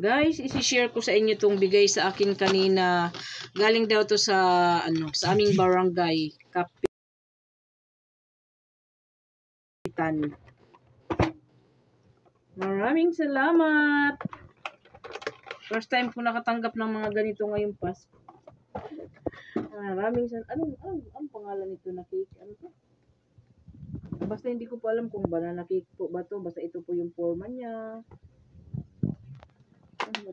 Guys, isi-share ko sa inyo itong bigay sa akin kanina. Galing daw to sa ano, sa aming barangay, Kapitan. Maraming salamat. First time ko nakatanggap ng mga ganito ngayong Pasko. Maraming salamat. Anong, anong, anong pangalan nito na cake? Ano to? Basta hindi ko po alam kung banana cake po ba to. Basta ito po yung forma niya.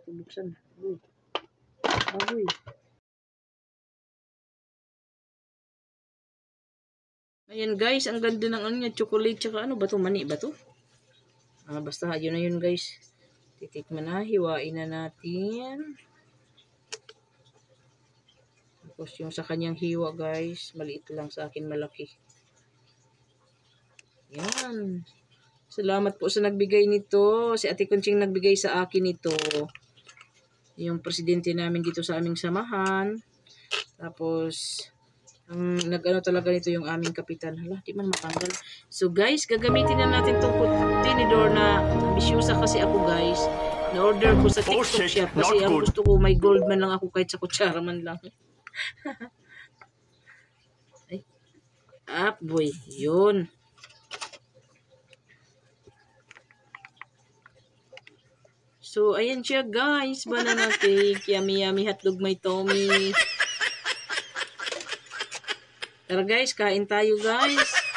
Ito? Buksan. Uy. Bagoy. Ayan guys, ang ganda ng ano niya, chocolate tsaka ano ba to? Mani ba to? Ah, basta yun na yun guys. Titikman na, hiwain na natin. Tapos yung sa kanyang hiwa guys, maliit lang sa akin malaki. Yan. Salamat po sa nagbigay nito. Si Ate Kunching nagbigay sa akin ito. Yung presidente namin dito sa aming samahan. Tapos, ang nag-ano talaga nito yung aming kapitan. Hala, di man matanggal. So guys, gagamitin na natin itong tinidor na ambisyosa kasi ako guys. Na-order ko sa Oh, TikTok shit, shop kasi ang good. gusto ko may gold man lang ako kahit sa kutsara man lang. Ay. Up boy, yun. So, ayan siya guys. Banana cake. Yummy yummy hotdog may Tommy. Tara guys, kain tayo guys.